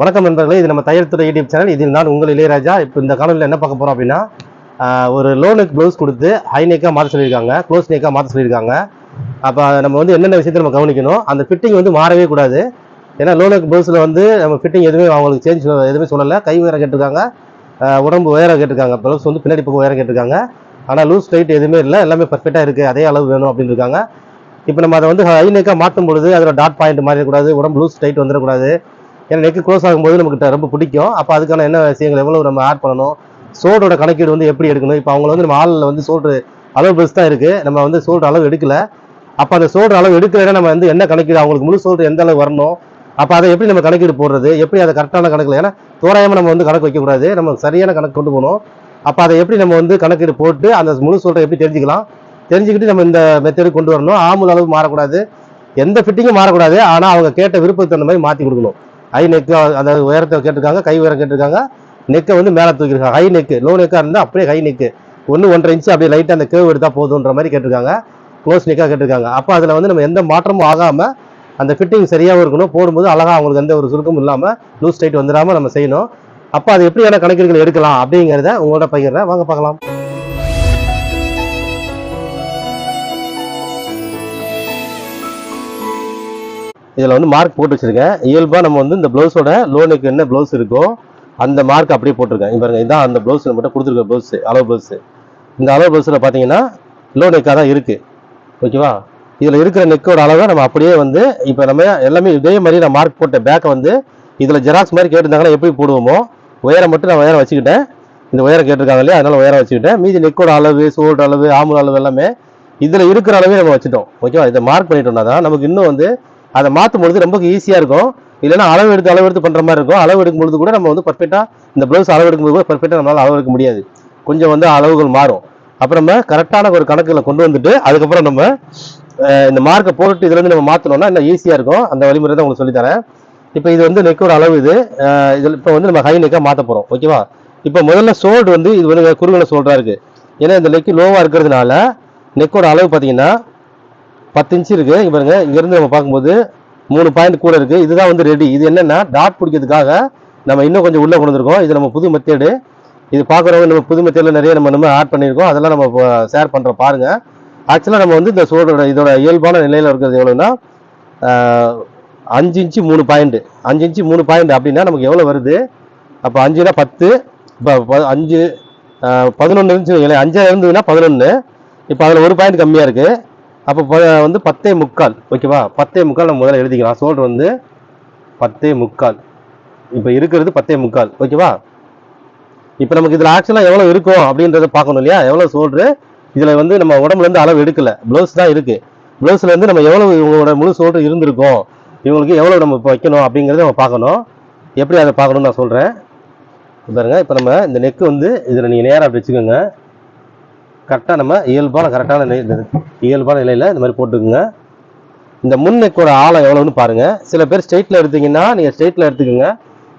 வணக்கம் நண்பர்களே இது நம்ம தையல் துறை யூடியூப் சேனல். இதில் நான் உங்கள் இளையராஜா. இப்போ இந்த காலத்தில் என்ன பார்க்க போகிறோம் அப்படின்னா ஒரு லோனுக்கு ப்ளவுஸ் கொடுத்து ஹை நேக்காக மாற்ற சொல்லியிருக்காங்க க்ளோஸ் நேக்காக மாற்ற சொல்லியிருக்காங்க. அப்போ நம்ம வந்து என்னென்ன விஷயத்தை நம்ம கவனிக்கணும்? அந்த ஃபிட்டிங் வந்து மாறவே கூடாது. ஏன்னா லோனுக்கு ப்ளவுஸில் வந்து நம்ம ஃபிட்டிங் எதுவுமே அவங்களுக்கு சேஞ்ச் எதுவுமே சொல்லலை. கை உயரம் கேட்டிருக்காங்க உடம்பு உயரம் கேட்டிருக்காங்க. ப்ளவுஸ் வந்து பின்னாடி பக்கம் உயரம் கேட்டிருக்காங்க. ஆனால் லூஸ் டைட் எதுவுமே இல்லை. எல்லாமே பர்ஃபெக்டாக இருக்குது அதே அளவு வேணும் அப்படின்னு இருக்காங்க. இப்போ நம்ம அதை வந்து ஹை நேக்காக மாற்றும் பொழுது அதில் டாட் பாயிண்ட் மாறிடக்கூடாது. உடம்பு லூஸ் டைட் வந்துடக்கூடாது. ஏன்னா நெக்கு க்ளோஸ் ஆகும்போது நமக்கு ரொம்ப பிடிக்கும். அப்போ அதுக்கான என்ன விஷயங்கள் எவ்வளோ நம்ம ஆட் பண்ணணும் சோடோட கணக்கீடு வந்து எப்படி எடுக்கணும்? இப்போ அவங்க வந்து நம்ம ஆளில் வந்து சோல்டர் அளவு பெருசு தான் இருக்குது நம்ம வந்து சோல்டர் அளவு எடுக்கல. அப்போ அந்த சோல்டர் அளவு எடுக்கலைன்னா நம்ம வந்து என்ன கணக்கீடு? அவங்களுக்கு முழு சோல்டர் எந்த அளவு வரணும்? அப்போ அதை எப்படி நம்ம கணக்கீடு போடுறது? எப்படி அதை கரெக்டான கணக்கில் ஏன்னா தோராயமாக நம்ம வந்து கணக்கு வைக்கக்கூடாது நம்ம சரியான கணக்கு கொண்டு போகணும். அப்போ அதை எப்படி நம்ம வந்து கணக்கீடு போட்டு அந்த முழு சோல்டரை எப்படி தெரிஞ்சுக்கலாம்? தெரிஞ்சுக்கிட்டு நம்ம இந்த மெத்தடு கொண்டு வரணும். ஆமுல் அளவு மாறக்கூடாது. எந்த ஃபிட்டிங்கும் மாறக்கூடாது. ஆனால் அவங்க கேட்ட விருப்பத்துக்கு தகுந்த மாதிரி மாற்றி கொடுக்கணும். ஹை நெக்கு அதாவது உயரத்தை கேட்டிருக்காங்க கை உயரம் கேட்டிருக்காங்க. நெக்கை வந்து மேலே தூக்கிருக்காங்க ஹை நெக்கு லோ நெக்காக இருந்தால் அப்படியே ஹை நெக்கு ஒன்று ஒன்றரை இன்ச்சு அப்படியே லைட்டாக அந்த கேவ் எடுத்தால் போதுன்ற மாதிரி கேட்டிருக்காங்க. க்ளோஸ் நெக்காக கேட்டிருக்காங்க. அப்போ அதில் வந்து நம்ம எந்த மாற்றமும் ஆகாமல் அந்த ஃபிட்டிங் சரியாகவும் இருக்கணும். போடும்போது அழகாக அவங்களுக்கு எந்த ஒரு சுருக்கமும் இல்லாமல் லூஸ் டைட் வந்துடாமல் நம்ம செய்யணும். அப்போ அது எப்படியான கணக்கீடுகள் எடுக்கலாம் அப்படிங்கிறத உங்களோட பகிர்றேன். வாங்க பார்க்கலாம். இதில் வந்து மார்க் போட்டு வச்சுருக்கேன். இயல்பாக நம்ம வந்து இந்த ப்ளவுஸோட லோனுக்கு என்ன ப்ளவுஸ் இருக்கோ அந்த மார்க் அப்படியே போட்டிருக்கேன். இப்போ இதான் அந்த ப்ளவுஸ் மட்டும் கொடுத்துருக்க ப்ளவுஸ் அளவு ப்ளவுஸு இந்த அளவு ப்ளவுஸில் பார்த்தீங்கன்னா லோ நெக்காக தான் இருக்குது ஓகேவா இதில் இருக்கிற நெக்கோட அளவை நம்ம அப்படியே வந்து இப்போ நம்ம எல்லாமே இதே மாதிரி நான் மார்க் போட்ட பேக்கை வந்து இதில் ஜெராக்ஸ் மாதிரி கேட்டிருந்தாங்கன்னா எப்படி போடுவோமோ உயரம் மட்டும் நான் உயரம் வச்சுக்கிட்டேன். இந்த உயரம் கேட்டிருக்காங்க இல்லையா? அதனால் உயரம் வச்சுக்கிட்டேன். மீதி நெக்கோட அளவு சோல்டர் அளவு ஆமுல் அளவு எல்லாமே இதில் இருக்கிற அளவே நம்ம வச்சுட்டோம். ஓகேவா இதை மார்க் பண்ணிட்டோம்னா தான் நமக்கு இன்னும் வந்து அதை மாற்றும் பொழுது ரொம்ப ஈஸியாக இருக்கும். இல்லைனா அளவு எடுத்து அளவு எடுத்து பண்ணுற மாதிரி இருக்கும். அளவு எடுக்கும் பொழுது கூட நம்ம வந்து பர்ஃபெக்டாக இந்த ப்ளவுஸ் அளவு எடுக்கும்போது கூட பர்ஃபெக்டாக நம்மளால் அளவு எடுக்க முடியாது. கொஞ்சம் வந்து அளவுகள் மாறும். அப்புறம் நம்ம கரெக்டான ஒரு கணக்கில் கொண்டு வந்துட்டு அதுக்கப்புறம் நம்ம இந்த மார்க்கை போட்டு இதுலேருந்து நம்ம மாற்றணும்னா இன்னும் ஈஸியாக இருக்கும். அந்த வழிமுறை தான் உங்களுக்கு சொல்லித்தரேன். இப்போ இது வந்து நெக்கோட அளவு இது. இதில் இப்போ வந்து நம்ம ஹை நெக்காக மாற்ற போகிறோம் ஓகேவா இப்போ முதல்ல சோல்டு வந்து இது வந்து குறுகல சோல்டாக இருக்குது ஏன்னா இந்த நெக்கு லோவாக இருக்கிறதுனால நெக்கோட அளவு பார்த்தீங்கன்னா பத்து இன்ச்சு இருக்கு. இங்க பாருங்க இங்க இருந்து நம்ம பார்க்கும்போது மூணு பாயிண்ட் கூட இருக்கு. இதுதான் வந்து ரெடி இது என்னன்னா டாட் பிடிக்கிறதுக்காக நம்ம இன்னும் கொஞ்சம் உள்ள கொண்டு வந்திருக்கோம் இது நம்ம புது மெத்தேடு இது பார்க்குறவங்க நம்ம புது மெத்தேடில் நிறைய நம்ம நம்ம ஆட் பண்ணியிருக்கோம். அதெல்லாம் நம்ம ஷேர் பண்ணுறோம் பாருங்க. ஆக்சுவலாக நம்ம வந்து இந்த சோடோட இதோட இயல்பான நிலையில் இருக்கிறது எவ்வளோன்னா அஞ்சு இன்ச்சு மூணு பாயிண்ட் அஞ்சு இன்ச்சு மூணு பாயிண்ட் அப்படின்னா நமக்கு எவ்வளோ வருது? அப்போ அஞ்சுனா பத்து இப்போ அஞ்சு பதினொன்று இருந்துச்சு அஞ்சா இருந்ததுன்னா பதினொன்று இப்போ அதில் ஒரு பாயிண்ட் கம்மியாக இருக்குது அப்போ வந்து பத்தே முக்கால் ஓகேவா? பத்தே முக்கால் நம்ம முதல்ல எழுதிக்கலாம். சோல்டர் வந்து பத்தே முக்கால். இப்போ இருக்கிறது பத்தே முக்கால் ஓகேவா? இப்போ நமக்கு இதில் ஆக்சுவலாக எவ்வளோ இருக்கும் அப்படின்றத பார்க்கணும் இல்லையா? எவ்வளோ சோல்ட்ரு இதில் வந்து நம்ம உடம்புலேருந்து அளவு எடுக்கல. ப்ளவுஸ் தான் இருக்குது ப்ளவுஸ்லேருந்து நம்ம எவ்வளோ இவங்களோட முழு சோல்டர் இருந்திருக்கும்? இவங்களுக்கு எவ்வளோ நம்ம இப்போ வைக்கணும் அப்படிங்கிறத நம்ம பார்க்கணும். எப்படி அதை பார்க்கணும்னு நான் சொல்கிறேன் பாருங்கள் இப்போ நம்ம இந்த நெக்கு வந்து இதில் நீங்கள் நேராக அப்படி வச்சுக்கோங்க. கரெக்டாக நம்ம இயல்பான கரெக்டான நிலை இயல்பான நிலையில் இந்த மாதிரி போட்டுக்குங்க. இந்த முன் நெக்கோட ஆழம் எவ்வளோன்னு பாருங்கள் சில பேர் ஸ்ட்ரெயிட்டில் எடுத்தீங்கன்னா நீங்கள் ஸ்ட்ரெயிட்டில் எடுத்துக்கோங்க.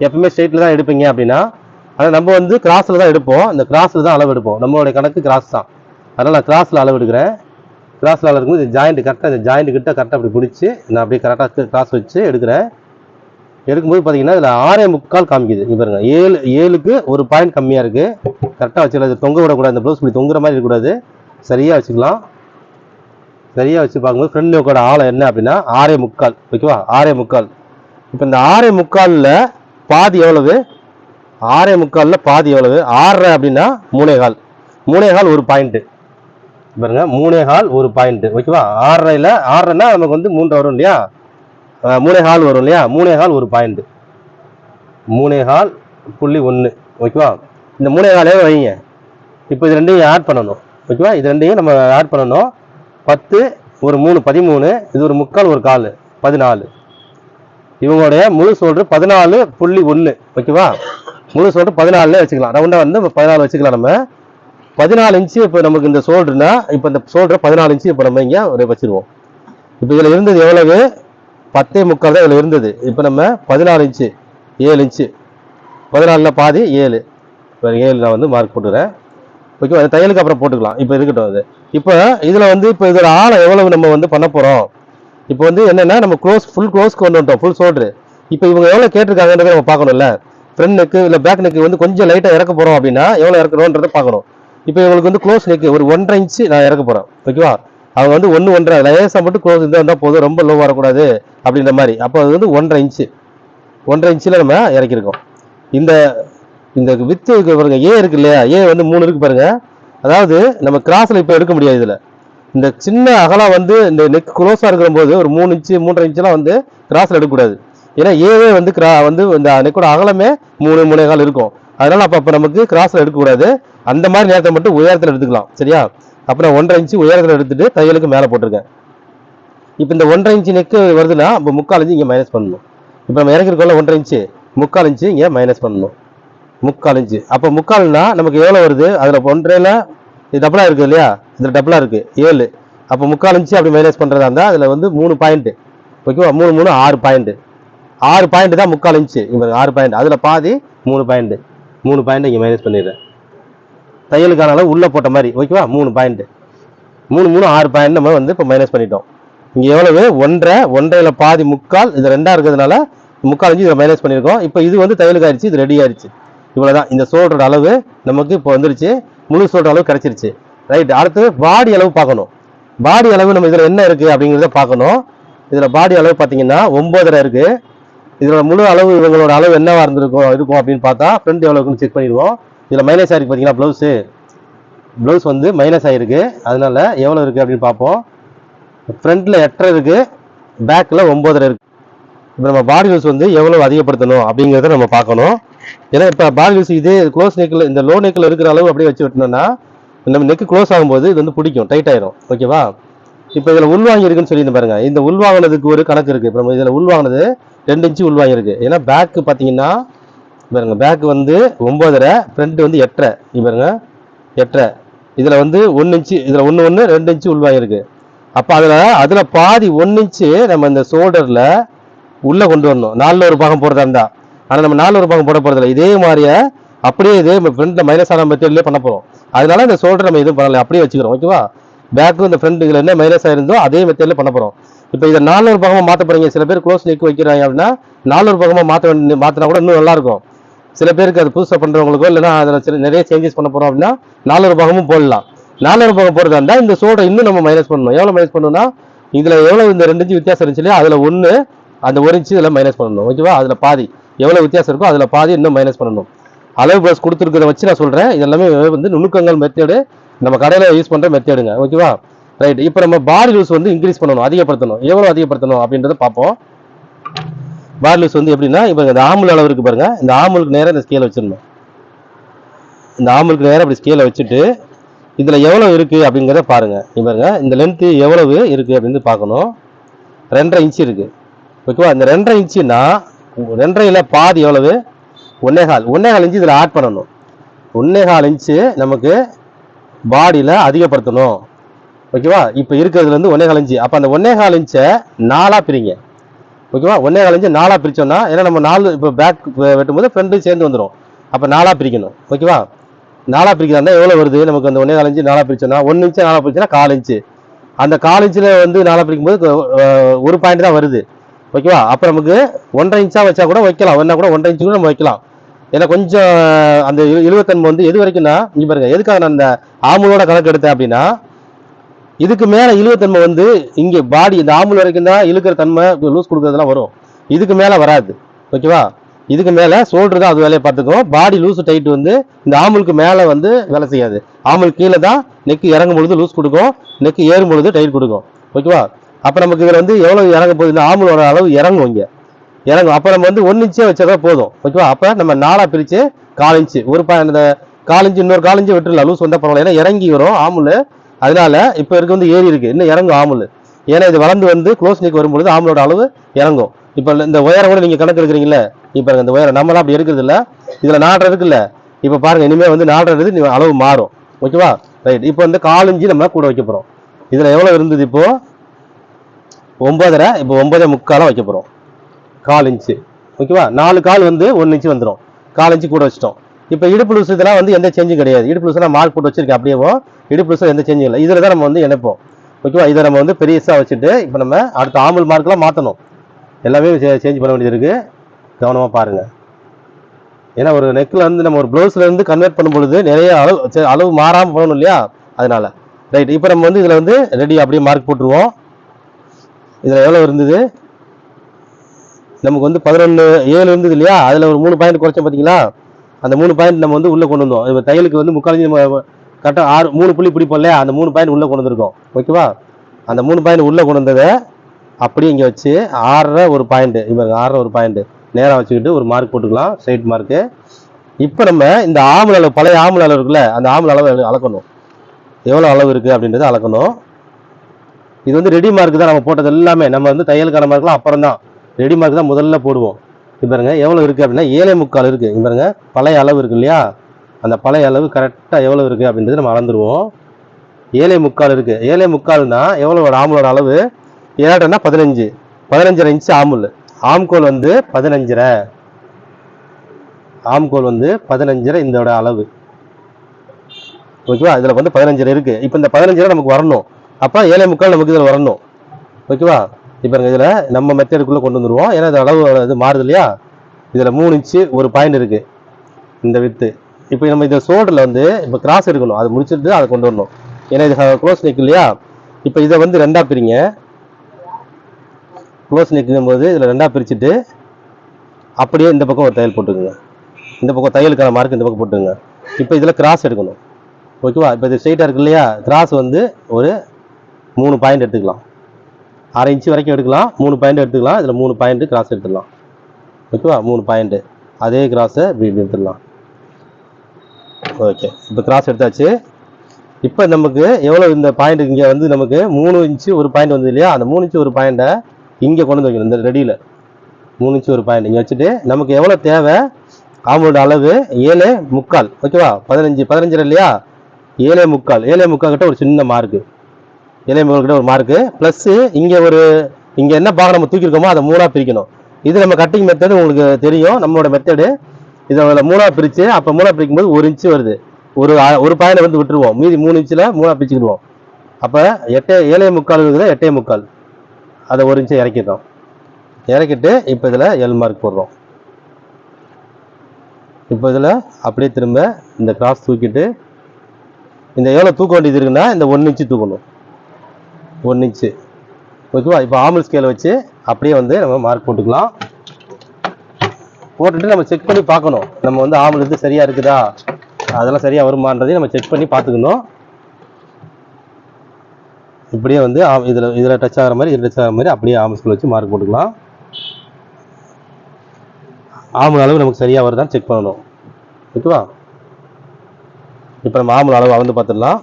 எப்பவுமே ஸ்ட்ரெயிட்டில் தான் எடுப்பீங்க அப்படின்னா ஆனால் நம்ம வந்து கிராஸில் தான் எடுப்போம். இந்த கிராஸில் தான் அளவு எடுப்போம். நம்மளுடைய கணக்கு கிராஸ் தான். அதனால் நான் கிராஸில் அளவு எடுக்கிறேன். கிராஸில் அளவு இருக்கும்போது இந்த ஜாயிண்ட் கரெக்டாக இந்த ஜாயிண்ட் கிட்ட கரெக்டாக அப்படி பிடிச்சி நான் அப்படியே கரெக்டாக கிராஸ் வச்சு எடுக்கிறேன். எடுக்கும்போது பார்த்தீங்கன்னா இதில் ஆறே முக்கால் காமிக்குது. இங்க பாருங்க. ஏழு ஏழுக்கு ஒரு பாயிண்ட் கம்மியாக இருக்குது கரெக்டாக வச்சுக்கலாம் இது தொங்க விடக்கூடாது. இந்த ப்ளவுஸ் இப்படி தொங்குற மாதிரி இருக்கக்கூடாது. சரியாக வச்சுக்கலாம். சரியாக வச்சு பார்க்கும்போது ஃப்ரண்ட் நோக்கோட ஆழம் என்ன அப்படின்னா ஆறே முக்கால். ஓகேவா ஆறே முக்கால். இப்போ இந்த ஆறே முக்காலில் பாதி எவ்வளவு? ஆறே முக்காலில் பாதி எவ்வளவு? ஆறரை அப்படின்னா மூணேகால் மூணேகால் ஒரு பாயிண்ட்டு பாருங்க. மூணேகால் ஒரு பாயிண்ட்டு ஓகேவா ஆறரையில் ஆறரைன்னா நமக்கு வந்து மூன்று வரும் இல்லையா? மூணே ஹால் வரும் இல்லையா? மூணே ஹால் ஒரு பாயிண்ட் மூணே ஹால் புள்ளி ஒன்று ஓகேவா? இந்த மூணே ஹாலே வைங்க. இப்போ இது ரெண்டையும் ஆட் பண்ணணும். ஓகேவா? இது ரெண்டையும் நம்ம ஆட் பண்ணணும். பத்து ஒரு மூணு பதிமூணு இது ஒரு முக்கால் ஒரு கால் பதினாலு. இவங்களுடைய முழு சோல்டு பதினாலு புள்ளி ஒன்று ஓகேவா? முழு சோல்டு பதினாலுல வச்சுக்கலாம். ரவுண்டாக வந்து பதினாலு வச்சுக்கலாம் நம்ம. பதினாலு இன்ச்சு இப்போ நமக்கு இந்த சோல்டர்னா இப்போ இந்த சோல்டரை பதினாலு இன்ச்சு இப்போ நம்ம இங்கே ஒரு வச்சிருவோம். இப்போ இதில் இருந்தது எவ்வளவு? பத்தே முக்கால் தான் இதில் இருந்தது. இப்போ நம்ம பதினாலு இன்ச்சு ஏழு இன்ச்சு. பதினாலில் பாதி ஏழு. இப்போ ஏழு நான் வந்து மார்க் போட்டுக்கிறேன். ஓகே அது தையலுக்கு அப்புறம் போட்டுக்கலாம். இப்போ இருக்கட்டும் அது. இப்போ இதில் வந்து இப்போ இதோட ஆழம் எவ்வளவு நம்ம வந்து பண்ண போகிறோம் இப்போ வந்து என்னென்னா நம்ம க்ளோஸ் ஃபுல் க்ளோஸ் கொண்டு வந்துட்டோம் ஃபுல் சோல்ட்ரு இப்போ இவங்க எவ்வளோ கேட்டிருக்காங்கன்றதை நம்ம பார்க்கணும்ல. ஃப்ரண்ட் நெக்கு இல்லை பேக் நெக்கு வந்து கொஞ்சம் லைட்டாக இறக்க போகிறோம் அப்படின்னா எவ்வளோ இறக்கணுன்றதை பார்க்கணும். இப்போ இவங்களுக்கு வந்து க்ளோஸ் நெக்கு ஒரு ஒன்றரை இன்ச்சு நான் இறக்க போகிறேன் ஓகேவா? அவங்க வந்து ஒன்று ஒன்றரை லேசாக மட்டும் க்ளோஸ் இருந்தால் வந்தால் போதும் ரொம்ப லோ வரக்கூடாது அப்படின்ற மாதிரி. அப்போ அது வந்து ஒன்றரை இன்ச்சு ஒன்றரை இன்ச்சில் நம்ம இறக்கியிருக்கோம் இந்த இந்த வித்து இருக்கு பாருங்க ஏ இருக்கு இல்லையா? ஏ வந்து மூணு இருக்கு பாருங்க. அதாவது நம்ம கிராஸில் இப்போ எடுக்க முடியாது இதில். இந்த சின்ன அகலம் வந்து இந்த நெக் க்ளோஸாக இருக்கிற போது ஒரு மூணு இன்ச்சு மூன்றரை இன்ச்சுலாம் வந்து கிராஸில் எடுக்கக்கூடாது. ஏன்னா ஏவே வந்து கிரா வந்து இந்த நெக்கோட அகலமே மூணு மூணே கால் இருக்கும். அதனால அப்போ அப்போ நமக்கு கிராஸில் எடுக்கக்கூடாது. அந்த மாதிரி நேரத்தை மட்டும் உயரத்தில் எடுத்துக்கலாம். சரியா? அப்புறம் ஒன்றரை இன்ச்சு உயரத்தில் எடுத்துட்டு தையலுக்கு மேலே போட்டிருக்கேன். இப்போ இந்த ஒன்றரை இன்ச்சு நெக்கு வருதுன்னா இப்போ முக்கால் இன்ச்சு இங்கே மைனஸ் பண்ணணும். இப்போ நம்ம இறக்கிருக்கோம்ல ஒன்றரை இன்ச்சு முக்கால் இன்ச்சு இங்கே மைனஸ் பண்ணணும். முக்கால் இன்ச்சு அப்போ முக்கால்னா நமக்கு எவ்வளோ வருது? அதில் ஒன்றையில் இது டபுளாக இருக்குது இல்லையா? இதில் டபுளாக இருக்குது ஏழு. அப்போ முக்கால் இன்ச்சு அப்படி மைனஸ் பண்ணுறதா இருந்தால் அதில் வந்து மூணு பாயிண்ட்டு ஓகேவா மூணு மூணு ஆறு பாயிண்ட்டு ஆறு பாயிண்ட் தான் முக்கால் இன்ச்சு இங்கே ஆறு பாயிண்ட் அதில் பாதி மூணு பாயிண்ட்டு மூணு பாயிண்ட் இங்கே மைனஸ் பண்ணிடுறேன். தையலுக்கான அளவு உள்ளே போட்ட மாதிரி. ஓகேவா? மூணு பாயிண்ட் மூணு மூணு ஆறு பாயிண்ட் நம்ம வந்து இப்போ மைனஸ் பண்ணிட்டோம். இங்கே எவ்வளவு? ஒன்றரை. ஒன்றையில் பாதி முக்கால். இது ரெண்டாக இருக்கிறதுனால முக்கால் இன்ச்சு இதில் மைனஸ் பண்ணியிருக்கோம் இப்போ இது வந்து தையலுக்கு ஆயிடுச்சு இது ரெடி ஆயிடுச்சு இவ்வளோதான் இந்த சோல்டரோட அளவு நமக்கு இப்போ வந்துருச்சு. முழு சோல்டர் அளவு கிடச்சிருச்சு. ரைட் அடுத்து பாடி அளவு பார்க்கணும். பாடி அளவு நம்ம இதில் என்ன இருக்குது அப்படிங்கிறத பார்க்கணும். இதில் பாடி அளவு பார்த்தீங்கன்னா ஒன்பதரை இருக்குது இதோட முழு அளவு இவங்களோட அளவு என்னவா இருந்திருக்கும் இருக்கும் அப்படின்னு பார்த்தா ஃப்ரண்ட் எவ்வளோ இருக்குன்னு செக் பண்ணிடுவோம். இதில் மைனஸ் ஆகிருக்கு பார்த்தீங்கன்னா ப்ளவுஸு ப்ளவுஸ் வந்து மைனஸ் ஆகிருக்கு அதனால எவ்வளோ இருக்குது அப்படின்னு பார்ப்போம். ஃப்ரண்ட்டில் எட்டரை இருக்குது பேக்கில் ஒம்பதரை இருக்குது இப்போ நம்ம பாடி லூஸ் வந்து எவ்வளவு அதிகப்படுத்தணும் அப்படிங்கிறத நம்ம பார்க்கணும். ஏன்னா இப்போ பாடி லூஸ் இதே க்ளோஸ் நெக்கில் இந்த லோ நெக்கில் இருக்கிற அளவு அப்படியே வச்சு விட்டோம்னா நம்ம நெக்கு க்ளோஸ் ஆகும்போது இது வந்து பிடிக்கும் டைட் ஆயிரும். ஓகேவா இப்போ இதில் உள்வாங்கியிருக்குன்னு சொல்லி பாருங்க. இந்த உள்வாங்கினதுக்கு ஒரு கணக்கு இருக்குது இப்போ நம்ம இதில் உள்வாங்கினது ரெண்டு இன்ச்சு உள்வாங்கியிருக்கு ஏன்னா பேக்கு பார்த்தீங்கன்னா பாருங்க பேக் வந்து ஒன்பதரை ஃப்ரண்ட் வந்து எட்டரை. இங்க பாருங்க எட்டரை. இதில் வந்து ஒன்று இன்ச்சு இதில் ஒன்று ஒன்று ரெண்டு இன்ச்சு உள்வாங்கியிருக்கு. அப்போ அதில் அதில் பாதி ஒன்று இன்ச்சு நம்ம இந்த ஷோல்டரில் உள்ளே கொண்டு வரணும். நாலில் ஒரு பாகம் போடுறதா இருந்தா. ஆனால் நம்ம நாலு ஒரு பாகம் போட போகிறதில்ல இதே மாதிரியே அப்படியே இதே ஃப்ரண்ட்டில் மைனஸ் ஆன மெத்தட்லேயே பண்ண போகிறோம் அதனால இந்த ஷோல்டர் நம்ம எதுவும் பண்ணல. அப்படியே வச்சுக்கிறோம் ஓகேவா பேக்கும் இந்த ஃப்ரண்ட் இதில் என்ன மைனஸ் ஆயிருந்தோ அதே மெத்தட்ல பண்ண போகிறோம் இப்போ இதை நாலு ஒரு பக்கமாக மாற்ற போறீங்க. சில பேர் க்ளோஸ் நெக் வைக்கிறாங்க அப்படின்னா நாலு ஒரு பக்கமாக மாற்ற வேண்டிய மாற்றினா கூட இன்னும் நல்லா இருக்கும். சில பேருக்கு அது புதுசாக பண்ணுறவங்களுக்கோ இல்லைன்னா அதில் சில நிறைய சேஞ்சஸ் பண்ண போகிறோம் அப்படின்னா நாலு பாகமும் போடலாம். நாலு பாகம் போடுறதா இருந்தால் இந்த சோடை இன்னும் நம்ம மைனஸ் பண்ணணும். எவ்வளோ மைனஸ் பண்ணணும்னா இதில் எவ்வளோ இந்த ரெண்டு இன்ச்சு வித்தியாசம் இருந்துச்சு இல்லையா அதில் ஒன்று அந்த ஒரு இன்ச்சு இதில் மைனஸ் பண்ணணும் ஓகேவா அதில் பாதி. எவ்வளோ வித்தியாசம் இருக்கோ அதில் பாதி இன்னும் மைனஸ் பண்ணணும். அளவு ப்ளஸ் கொடுத்துருக்கிறத வச்சு நான் சொல்கிறேன் இதெல்லாமே வந்து நுணுக்கங்கள் மெத்தேடு நம்ம கடையில் யூஸ் பண்ணுற மெத்தேடுங்க ஓகேவா ரைட் இப்போ நம்ம பாடி லூஸ் வந்து இன்க்ரீஸ் பண்ணணும் அதிகப்படுத்தணும். எவ்வளோ அதிகப்படுத்தணும் அப்படின்றத பார்ப்போம். பாடி வந்து எப்படின்னா இப்போ இந்த ஆம்புல் அளவு இருக்குது பாருங்கள் இந்த ஆமலுக்கு நேராக இந்த ஸ்கேலை வச்சிடணும். இந்த ஆம்புலுக்கு நேராக அப்படி ஸ்கேலை வச்சுட்டு இதில் எவ்வளோ இருக்குது அப்படிங்கிறத பாருங்க. நீ பாருங்கள் இந்த லென்த்து எவ்வளவு இருக்குது அப்படின்னு பார்க்கணும். ரெண்டரை இன்ச்சு இருக்குது ஓகேவா இந்த ரெண்டரை இன்ச்சுன்னா ரெண்டரையில் பாதி எவ்வளவு? ஒன்னேகால் ஒன்னேகால் இன்ச்சு இதில் ஆட் பண்ணணும். ஒன்னேகால் இன்ச்சு நமக்கு பாடியில் அதிகப்படுத்தணும். ஓகேவா இப்போ இருக்கிறதுலேருந்து ஒன்னேகால் இன்ச்சு அப்போ அந்த ஒன்னேகால் இன்ச்சை நாலாக பிரிங்க. ஓகேவா? ஒன்னே காலஞ்சு நாளாக பிரித்தோம்னா ஏன்னா நம்ம நாலு இப்போ பேக் வெட்டும்போது ஃப்ரெண்டும் சேர்ந்து வந்துடும் அப்போ நாளாக பிரிக்கணும். ஓகேவா? நாளாக பிரிக்கிறதா எவ்வளோ வருது? நமக்கு அந்த ஒன்றே கால் இன்ச்சு நாலா பிரிச்சோம்னா ஒன்று இன்ச்சு நாலாக பிரிச்சுன்னா கால் இன்ச்சு. அந்த கால் இன்ச்சில் வந்து நாளாக பிரிக்கும் போது ஒரு பாயிண்ட் தான் வருது. ஓகேவா? அப்போ நமக்கு ஒன்றரை இன்ச்சாக வச்சா கூட வைக்கலாம். ஒன்றா கூட ஒன்றரை இன்ச்சு கூட நம்ம வைக்கலாம். ஏன்னா கொஞ்சம் அந்த இழுவத்தன்மை வந்து எது வரைக்கும்னா இங்கே பாருங்க எதுக்காக நான் அந்த ஆமுலோட கணக்கு எடுத்தேன் அப்படின்னா இதுக்கு மேலே இழுவத்தன்மை வந்து இங்கே பாடி இந்த ஆம்புல் வரைக்கும் தான் இழுக்கிற தன்மை லூஸ் கொடுக்குறதுலாம் வரும். இதுக்கு மேலே வராது. ஓகேவா இதுக்கு மேலே ஷோல்டர் தான் அது வேலையை பார்த்துக்கும். பாடி லூஸ் டைட் வந்து இந்த ஆம்புலுக்கு மேலே வந்து வேலை செய்யாது. ஆம்புல் கீழே தான் நெக்கு இறங்கும் பொழுது லூஸ் கொடுக்கும். நெக்கு ஏறும் பொழுது டைட் கொடுக்கும் ஓகேவா அப்போ நமக்கு இதில் வந்து எவ்வளோ இறங்க போகுது? இந்த ஆம்புலோட அளவு இறங்கும் இங்கே. இறங்கும். அப்போ நம்ம வந்து ஒன் இன்ச்சே வச்சதா போதும். ஓகேவா அப்போ நம்ம நாலாக பிரித்து கால் இன்ச்சு ஒரு பா இந்த கால் இன்ச்சு இன்னொரு கால் இன்ச்சு லூஸ் வந்தால் பரவாயில்ல. ஏன்னா இறங்கி வரும். ஆமுல் அதனால இப்போ இருக்க வந்து ஏறி இருக்கு. இன்னும் இறங்கும் ஆமுல். ஏன்னா இது வளர்ந்து வந்து க்ளோஸ் நீக்கு வரும்பொழுது ஆமலோட அளவு இறங்கும். இப்போ இந்த உயரம் கூட நீங்கள் கணக்கு எடுக்கிறீங்களே இப்போ இந்த உயரம் நம்மளாம் அப்படி எடுக்கிறது இல்லை. இதில் நாலரை இருக்குல்ல இப்போ பாருங்கள் இனிமேல் வந்து நாலரை அளவு மாறும். ஓகேவா? ரைட் இப்போ வந்து கால் நம்ம கூட வைக்க போகிறோம் இதில் எவ்வளோ இருந்தது இப்போது ஒன்பதரை இப்போ ஒன்பதே முக்காலம் வைக்க போகிறோம் கால் இன்ச்சு. ஓகேவா? நாலு கால் வந்து ஒன்று இன்ச்சு வந்துடும் கால் இன்ச்சு கூட வச்சிட்டோம். இப்போ இடுப்பு லூஸ் இதெல்லாம் வந்து எந்த சேஞ்சும் கிடையாது. இடுப்பு லூஸ் நான் மார்க் போட்டு வச்சிருக்கேன் அப்படியேவும். இடுப்பு லூஸ் எந்த சேஞ்சும் இல்லை. இதில் தான் நம்ம வந்து இணைப்போம். ஓகேவா? இதை நம்ம வந்து பெரியசா வச்சுட்டு இப்போ நம்ம அடுத்த ஆம்பல் மார்க்லாம் மாற்றணும் எல்லாமே சேஞ்ச் பண்ண வேண்டியது இருக்குது கவனமாக பாருங்க. ஏன்னா ஒரு நெக்கில் வந்து நம்ம ஒரு ப்ளவுஸ்ல இருந்து கன்வெர்ட் பண்ணும் பொழுது நிறைய அளவு அளவு மாறாமல் போகணும் இல்லையா? அதனால. ரைட் இப்போ நம்ம வந்து இதில் வந்து ரெடி அப்படியே மார்க் போட்டுருவோம். இதில் எவ்வளோ இருந்தது? நமக்கு வந்து பதினொன்று ஏழு இருந்தது இல்லையா? அதில் ஒரு மூணு பாயிண்ட் குறைச்சோம் பார்த்தீங்களா அந்த மூணு பாயிண்ட் நம்ம வந்து உள்ளே கொண்டு வந்தோம். இப்போ தையலுக்கு வந்து முக்காலஞ்சி நம்ம கரெக்டாக ஆறு மூணு புள்ளி பிடிப்போம் இல்லையா? அந்த மூணு பாயிண்ட் உள்ளே கொண்டு வந்திருக்கோம். ஓகேவா அந்த மூணு பாயிண்ட் உள்ளே கொண்டு வந்ததை அப்படியே இங்கே வச்சு ஆறரை ஒரு பாயிண்ட்டு இப்போ ஆறரை ஒரு பாயிண்ட்டு நேராக வச்சுக்கிட்டு ஒரு மார்க் போட்டுக்கலாம். ஸ்ட்ரைட் மார்க்கு இப்போ நம்ம இந்த ஆம்பல் அளவு பழைய ஆம்பல் அளவு இருக்குல்ல அந்த ஆம்பல் அளவு அளக்கணும். எவ்வளோ அளவு இருக்குது அப்படின்றத அளக்கணும். இது வந்து ரெடி மார்க் தான் நம்ம போட்டது எல்லாமே. நம்ம வந்து தையலுக்கான மார்க்லாம் அப்புறம் தான் ரெடி மார்க் தான் முதல்ல போடுவோம். இப்போ பாருங்க எவ்வளோ இருக்குது அப்படின்னா ஏழை முக்கால் இருக்குது இங்க பாருங்க பழைய அளவு இருக்குது இல்லையா? அந்த பழைய அளவு கரெக்டாக எவ்வளோ இருக்குது அப்படின்றது நம்ம அளந்துருவோம். ஏழை முக்கால் இருக்குது ஏழை முக்கால்னா எவ்வளோ ஒரு ஆம்பளோட அளவு? ஏழரைன்னா பதினஞ்சு. பதினஞ்சரை இன்ச்சு ஆம்புல் ஆம்கோல் வந்து பதினஞ்சரை. ஆம்கோல் வந்து பதினஞ்சரை இதோட அளவு. ஓகேவா? இதில் வந்து பதினஞ்சரை இருக்குது இப்போ இந்த பதினஞ்சரை நமக்கு வரணும். அப்போ ஏழை முக்கால் நமக்கு இதில் வரணும். ஓகேவா? இப்போ இதில் நம்ம மெத்தடுக்குள்ளே கொண்டு வந்துடுவோம் ஏன்னா இது அளவு இது மாறுது இல்லையா? இதில் மூணு இன்ச்சு ஒரு பாயிண்ட் இருக்குது இந்த வித்து இப்போ நம்ம இந்த ஷோல்டரில் வந்து இப்போ கிராஸ் எடுக்கணும். அது முடிச்சுட்டு அதை கொண்டு வரணும். ஏன்னா இது க்ளோஸ் நெக் இல்லையா? இப்போ இதை வந்து ரெண்டாக பிரிங்க. க்ளோஸ் நெக்குங்கும் போது இதில் ரெண்டாக பிரிச்சுட்டு அப்படியே இந்த பக்கம் ஒரு தையல் போட்டுக்குங்க. இந்த பக்கம் தையலுக்கான மார்க் இந்த பக்கம் போட்டுங்க இப்போ இதில் கிராஸ் எடுக்கணும். ஓகேவா இப்போ இது ஸ்ட்ரெயிட்டாக இருக்கு இல்லையா? கிராஸ் வந்து ஒரு மூணு பாயிண்ட் எடுத்துக்கலாம். அரை இன்ச்சு வரைக்கும் எடுக்கலாம். மூணு பாயிண்ட் எடுத்துக்கலாம். இதில் மூணு பாயிண்ட் கிராஸ் எடுத்துடலாம். ஓகேவா? மூணு பாயிண்ட்டு அதே கிராஸை இப்படி எடுத்துடலாம் ஓகே. இப்போ கிராஸ் எடுத்தாச்சு. இப்போ நமக்கு எவ்வளோ இந்த பாயிண்ட் இங்கே வந்து நமக்கு மூணு இன்ச்சு ஒரு பாயிண்ட் வந்து இல்லையா? அந்த மூணு இன்ச்சு ஒரு பாயிண்ட்டை இங்கே கொண்டு வந்து வைக்கணும். இந்த ரெடியில் மூணு இன்ச்சு ஒரு பாயிண்ட் இங்கே வச்சுட்டு நமக்கு எவ்வளோ தேவை? ஆம்பளோட அளவு ஏழு முக்கால். ஓகேவா? பதினஞ்சு பதினஞ்சரை இல்லையா? ஏழே முக்கால். ஏழே முக்கால் கிட்ட ஒரு சின்ன மார்க்கு ஏழே ஒரு மார்க்கு ப்ளஸ்ஸு இங்கே ஒரு இங்கே என்ன பாகம் நம்ம தூக்கியிருக்கோமோ அதை மூணாக பிரிக்கணும். இது நம்ம கட்டிங் மெத்தடு உங்களுக்கு தெரியும். நம்மளோட மெத்தடு இதை அதில் மூணாக பிரித்து அப்போ மூணாக பிரிக்கும் போது ஒரு இன்ச்சு வருது. ஒரு ஒரு பாயிண்ட் வந்து விட்டுருவோம். மீதி மூணு இன்ச்சில் மூணாக பிரிச்சுக்கிடுவோம். அப்போ எட்டே ஏழே முக்கால் இருக்குது எட்டே முக்கால். அதை ஒரு இன்ச்சு இறக்கிட்டோம். இறக்கிட்டு இப்போ இதில் எல் மார்க் போடுறோம். இப்போ இதில் அப்படியே திரும்ப இந்த கிராஸ் தூக்கிட்டு இந்த எவ்வளோ தூக்க வேண்டியது இருக்குன்னா இந்த ஒன்று இன்ச்சு தூக்கணும். ஒன் இன்ச்சு ஓகேவா இப்போ ஆமல் ஸ்கேலை வச்சு அப்படியே வந்து நம்ம மார்க் போட்டுக்கலாம். போட்டுட்டு நம்ம செக் பண்ணி பார்க்கணும். நம்ம வந்து ஆமல் இது சரியாக இருக்குதா? அதெல்லாம் சரியாக வருமானதையும் நம்ம செக் பண்ணி பார்த்துக்கணும். இப்படியே வந்து இதில் இதில் டச் ஆகிற மாதிரி இதில் டச் ஆகிற மாதிரி அப்படியே ஆமல் ஸ்கேல் வச்சு மார்க் போட்டுக்கலாம். ஆமல் அளவு நமக்கு சரியாக வருதான்னு செக் பண்ணணும். ஓகேவா இப்போ நம்ம ஆமல் அளவு அளந்து பார்த்துடலாம்.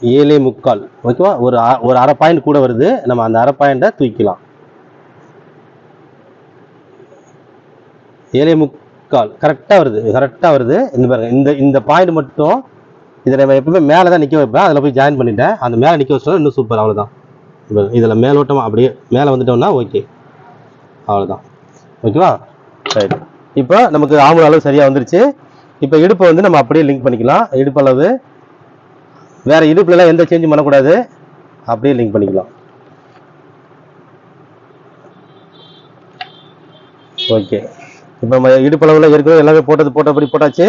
ஏழே முக்கால். ஓகேவா ஒரு அ- ஒரு அரை பாயிண்ட் கூட வருது. நம்ம அந்த அரை பாயிண்ட்டை தூக்கிக்கலாம். ஏழே முக்கால். கரெக்டாக வருது. கரெக்டாக வருது. இந்த பாருங்க. இந்த இந்த பாயிண்ட் மட்டும் இதை நம்ம எப்பவுமே மேலே தான் நிற்க வைப்பேன். அதில் போய் ஜாயின் பண்ணிட்டேன். அந்த மேலே நிற்க வச்சோம் இன்னும் சூப்பர் அவ்வளோதான் இதில் மேலோட்டமாக அப்படியே மேலே வந்துட்டோம்னா ஓகே அவ்வளோதான் ஓகேவா ரைட் இப்போ நமக்கு ஆம்பளை அளவு சரியாக வந்துருச்சு. இப்போ இடுப்பை வந்து நம்ம அப்படியே லிங்க் பண்ணிக்கலாம். இடுப்பு அளவு வேற இடுப்புலலாம் எந்த சேஞ்சும் பண்ணக்கூடாது. அப்படியே லிங்க் பண்ணிக்கலாம். ஓகே இப்போ நம்ம இடுப்பளவில் இருக்கிறோம் எல்லாமே போட்டது போட்டபடி போட்டாச்சு.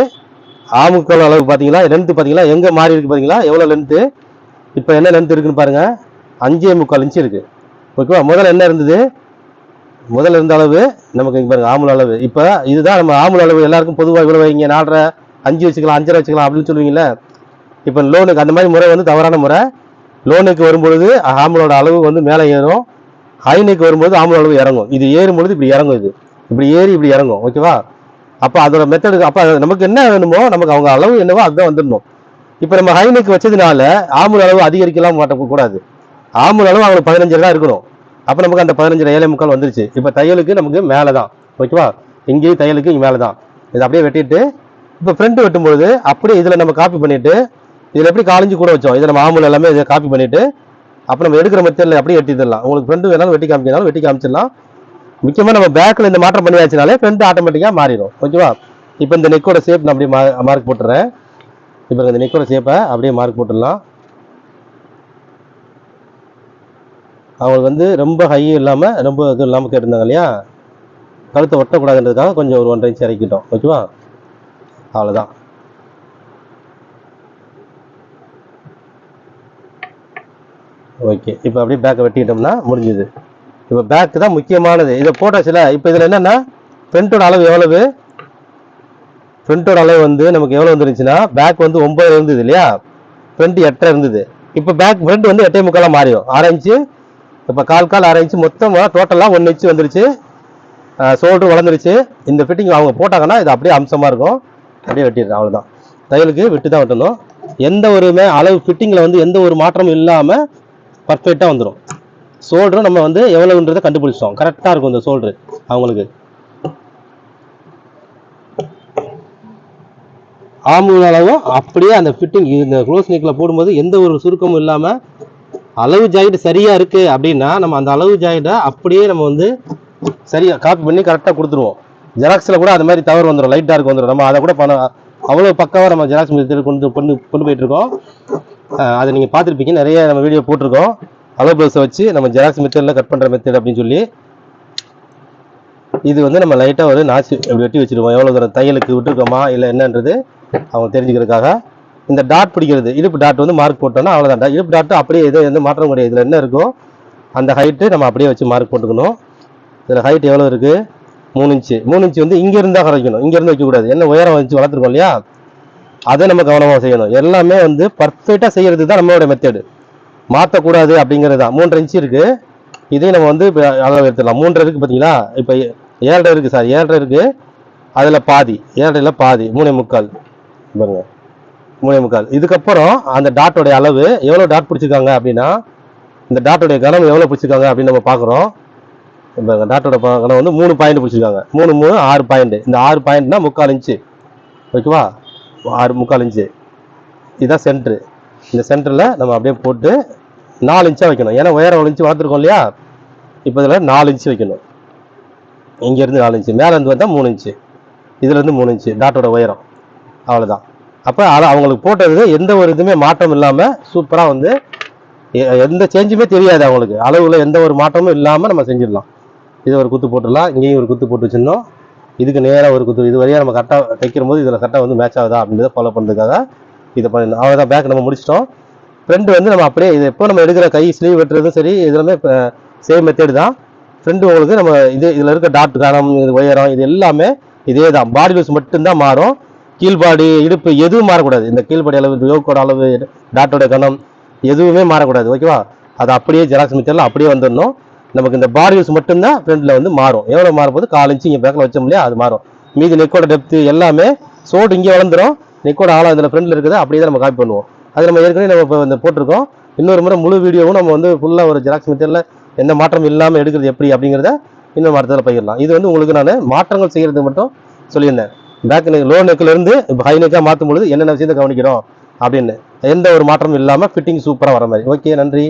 ஆமுக்கள் அளவு பார்த்தீங்களா? லென்த்து பார்த்தீங்களா? எங்கே மாறி இருக்கு பார்த்தீங்களா? எவ்வளோ லென்த்து இப்போ என்ன லென்த் இருக்குன்னு பாருங்க. அஞ்சே முக்கால் இன்ச்சு இருக்கு. ஓகேவா முதல்ல என்ன இருந்தது? முதல்ல இருந்த அளவு நமக்கு இங்கே பாருங்க ஆமுல அளவு. இப்போ இதுதான் நம்ம ஆமுல அளவு. எல்லாருக்கும் பொதுவாக இவ்வளோ வைங்க நாலரை அஞ்சு வச்சுக்கலாம் அஞ்சரை வச்சுக்கலாம் அப்படின்னு சொல்லுவீங்களே இப்போ லோனுக்கு அந்த மாதிரி முறை வந்து தவறான முறை. லோனுக்கு வரும்பொழுது ஆம்பளோட அளவு வந்து மேலே ஏறும். ஹைனுக்கு வரும்போது ஆம்பளோட அளவு இறங்கும். இது ஏறும் பொழுது இப்படி இறங்கும் இது. இப்படி ஏறி இப்படி இறங்கும். ஓகேவா அப்போ அதோட மெத்தடுக்கு அப்போ நமக்கு என்ன வேணுமோ நமக்கு அவங்க அளவு என்னவோ அதுதான் வந்துடணும். இப்போ நம்ம ஹைனுக்கு வச்சதுனால ஆம்புல் அளவு அதிகரிக்கலாம் மாட்ட கூடாது. ஆம்புல் அளவு அவங்களுக்கு பதினஞ்சு தான் இருக்கணும். அப்போ நமக்கு அந்த பதினஞ்சு ஏழை முக்கால் வந்துருச்சு. இப்போ தையலுக்கு நமக்கு மேலே தான் ஓகேவா இங்கேயும் தையலுக்கு இங்கே மேலே தான் இதை அப்படியே வெட்டிட்டு இப்போ ஃப்ரண்ட் வெட்டும்பொழுது அப்படியே இதில் நம்ம காப்பி பண்ணிவிட்டு இதில் எப்படி காலஞ்சு கூட வச்சோம்? இதை நம்ம ஆம்புல் எல்லாமே இதை காப்பி பண்ணிவிட்டு அப்போ நம்ம எடுக்கிற மெத்தடில் அப்படியே வெட்டிடலாம் உங்களுக்கு ஃப்ரெண்டு வேணாலும் வெட்டி காமிக்கனாலும் வெட்டி காமிச்சிடலாம். முக்கியமாக நம்ம பேக்கில் இந்த மாற்றம் பண்ணியாச்சினாலே ஃப்ரெண்டு ஆட்டோமேட்டிக்காக மாறிடும். ஓகேவா இப்போ இந்த நெக்கோட ஷேப் நான் அப்படியே மார்க் போட்டுறேன். இப்போ இந்த நெக்கோட ஷேப்பை அப்படியே மார்க் போட்டுடலாம். அவங்களுக்கு வந்து ரொம்ப ஹையும் இல்லாமல் ரொம்ப இது இல்லாமல் கேட்டிருந்தாங்க இல்லையா? கழுத்தை ஒட்டக்கூடாதுன்றதுக்காக கொஞ்சம் ஒரு ஒன்றரை இன்ச் இறக்கிட்டோம். ஓகேவா அவ்வளோதான் ஓகே இப்போ அப்படியே பேக்கை வெட்டிக்கிட்டோம்னா முடிஞ்சுது. இப்போ பேக் தான் முக்கியமானது. இதை போட்டாச்சுல இப்போ இதில் என்னென்னா ஃப்ரண்ட்டோட அளவு எவ்வளவு? ஃப்ரண்ட்டோட அளவு வந்து நமக்கு எவ்வளோ வந்துருந்துச்சுன்னா பேக் வந்து ஒம்பது இருந்தது இல்லையா? ஃப்ரண்ட் எட்டரை இருந்தது. இப்போ பேக் ஃப்ரண்ட் வந்து எட்டே முக்காலாக மாறிடும். ஆறு இன்ச்சு இப்போ கால் கால் அரை இன்ச்சு மொத்தமாக டோட்டலாக ஒன்று இன்ச்சு வந்துருச்சு. ஷோல்டர் வளர்ந்துருச்சு. இந்த ஃபிட்டிங் அவங்க போட்டாங்கன்னா இது அப்படியே அம்சமாக இருக்கும். அப்படியே வெட்டிடுறேன் அவ்வளோதான் தையலுக்கு விட்டு தான் வெட்டணும். எந்த ஒருமே அளவு ஃபிட்டிங்கில் வந்து எந்த ஒரு மாற்றமும் இல்லாமல் பர்ஃபெக்டாக வந்துடும் ஷோல்டரும் நம்ம வந்து எவ்வளவுன்றதை கண்டுபிடிச்சிட்டோம். கரெக்டாக இருக்கும் இந்த ஷோல்டரு அவங்களுக்கு. ஆம்பூல் அளவும் அப்படியே அந்த ஃபிட்டிங் இந்த க்ளோஸ் நெக்கில் போடும்போது எந்த ஒரு சுருக்கமும் இல்லாமல் அளவு ஜாக்கெட் சரியாக இருக்குது அப்படின்னா நம்ம அந்த அளவு ஜாக்கெட்டை அப்படியே நம்ம வந்து சரியாக காப்பி பண்ணி கரெக்டாக கொடுத்துருவோம். ஜெராக்ஸில் கூட அது மாதிரி தவறு வந்துடும் லைட் டார்க் வந்துடும் நம்ம அதை கூட பண்ண அவ்வளோ பக்காவாக நம்ம ஜெராக்ஸ் கொண்டு கொண்டு கொண்டு போயிட்டுருக்கோம் அதை நீங்கள் பார்த்துருப்பீங்க. நிறைய நம்ம வீடியோ போட்டிருக்கோம். அலோ ப்ளவுஸை வச்சு நம்ம ஜெராக்ஸ் மெத்தடில் கட் பண்ணுற மெத்தட் அப்படின்னு சொல்லி. இது வந்து நம்ம லைட்டாக ஒரு நாச்சு இப்படி வெட்டி வச்சுருவோம். எவ்வளோ தூரம் தையலுக்கு விட்டுருக்கோமா இல்லை என்னன்றது அவங்க தெரிஞ்சுக்கிறதுக்காக. இந்த டாட் பிடிக்கிறது இடுப்பு டாட் வந்து மார்க் போட்டோம்னா அவ்வளோதான் இடுப்பு டாட் அப்படியே எதுவும் எந்த மாற்றம் கிடையாது. இதில் என்ன இருக்கோ அந்த ஹைட்டு நம்ம அப்படியே வச்சு மார்க் போட்டுக்கணும். இதில் ஹைட் எவ்வளோ இருக்குது மூணு இன்ச்சு மூணு இன்ச்சு வந்து இங்கே இருந்தால் குறைக்கணும். இங்கேருந்து வைக்கக்கூடாது. என்ன உயரம் வச்சு வளர்த்துருக்கோம் இல்லையா? அதை நம்ம கவனமாக செய்யணும். எல்லாமே வந்து பர்ஃபெக்டாக செய்கிறது தான் நம்மளோட மெத்தேடு மாற்றக்கூடாது அப்படிங்கிறது தான் மூன்றரை இன்ச்சு இருக்குது இதையும் நம்ம வந்து இப்போ அளவு எடுத்துடலாம். மூன்றரை இருக்குது பார்த்தீங்களா இப்போ ஏழரை இருக்குது சார் ஏழரை இருக்குது அதில் பாதி. ஏழரையில் பாதி. மூணே முக்கால். பாருங்க. மூணே முக்கால். இதுக்கப்புறம் அந்த டாட்டோடைய அளவு எவ்வளோ டாட் பிடிச்சிருக்காங்க அப்படின்னா இந்த டாட்டோடைய கனம் எவ்வளோ பிடிச்சிருக்காங்க அப்படின்னு நம்ம பார்க்குறோம் இப்போ டாட்டோட ப- கனம் வந்து மூணு பாயிண்ட் பிடிச்சிருக்காங்க. மூணு மூணு ஆறு பாயிண்ட் இந்த ஆறு பாயிண்ட்னா முக்கால் இன்ச்சு ஓகேவா? ஆறு முக்கால் இன்ச்சு. இதுதான் சென்ட்ரு இந்த சென்டரில் நம்ம அப்படியே போட்டு நாலு இன்ச்சாக வைக்கணும். ஏன்னா உயரம் ஒரு இன்ச்சு வளர்த்துருக்கோம் இல்லையா? இப்போ இதில் நாலு இன்ச்சு வைக்கணும். இங்கேருந்து நாலு இன்ச்சு. மேலேருந்து வந்தால் மூணு இன்ச்சு. இதுலேருந்து மூணு இன்ச்சு. டாட்டோட உயரம் அவ்வளோதான் அப்போ அதை அவங்களுக்கு போட்டது எந்த ஒரு இதுவுமே மாற்றம் இல்லாமல் சூப்பராக வந்து எ- எந்த சேஞ்சுமே தெரியாது அவங்களுக்கு. அளவில் எந்த ஒரு மாற்றமும் இல்லாமல் நம்ம செஞ்சிடலாம். இது ஒரு குத்து போட்டுடலாம். இங்கேயும் ஒரு குத்து போட்டு வச்சிடணும். இதுக்கு நேராக ஒரு குத்து இது வரையா நம்ம கரெக்டாக தைக்கிற போது இதில் கரெக்டாக வந்து மேட்ச் ஆகுதா அப்படின்றத ஃபாலோ பண்ணுறதுக்காக இதை பண்ணிடணும் அவ்வளோதான் பேக் நம்ம முடிச்சிட்டோம். ஃப்ரெண்டு வந்து நம்ம அப்படியே இது எப்போ நம்ம எடுக்கிற கை ஸ்லீவ் வெட்டுறதும் சரி இதெல்லாமே சேம் மெத்தேடு தான். ஃப்ரெண்டு உங்களுக்கு நம்ம இது இதில் இருக்க டாட் கனம் இது உயரம் இது எல்லாமே இதே தான் பாடி லூஸ் மட்டும்தான் மாறும். கீழ்பாடி இடுப்பு எதுவும் மாறக்கூடாது. இந்த கீழ்பாடி அளவு யோகோட அளவு டாட்டோட கனம் எதுவுமே மாறக்கூடாது. ஓகேவா அது அப்படியே ஜெராக்ஸ் மிச்சரில் அப்படியே வந்துடணும். நமக்கு இந்த பாடி யூஸ் மட்டும்தான் ஃப்ரண்ட்ல வந்து மாறும். எவ்வளோ மாறும்போது கால் இன்ச்சு இங்கே பேக்கில் வச்சோம் இல்லையா அது மாறும். மீதி நெக்கோட டெப்த்து எல்லாமே சோடு இங்கே வளர்ந்துரும். நெக்கோட ஆழம் இதில் ஃப்ரெண்டில் இருக்குது அப்படியே தான் நம்ம காப்பி பண்ணுவோம். அது நம்ம ஏற்கனவே நம்ம இப்போ இந்த போட்டிருக்கோம். இன்னொரு முறை முழு வீடியோவும் நம்ம வந்து ஃபுல்லாக ஒரு ஜெராக்ஸ் மெத்தடில் எந்த மாற்றம் இல்லாமல் எடுக்கிறது எப்படி அப்படிங்கிறத இன்னும் அடுத்ததில் பயிரலாம் இது வந்து உங்களுக்கு நான் மாற்றங்கள் செய்கிறது மட்டும் சொல்லியிருந்தேன். பேக் நெக் லோ நெக்கிலேருந்து இப்போ ஹை நெக்காக மாற்றும் பொழுது என்னென்ன விஷயத்தை கவனிக்கிறோம் அப்படின்னு. எந்த ஒரு மாற்றமும் இல்லாமல் ஃபிட்டிங் சூப்பராக வர மாதிரி. ஓகே நன்றி.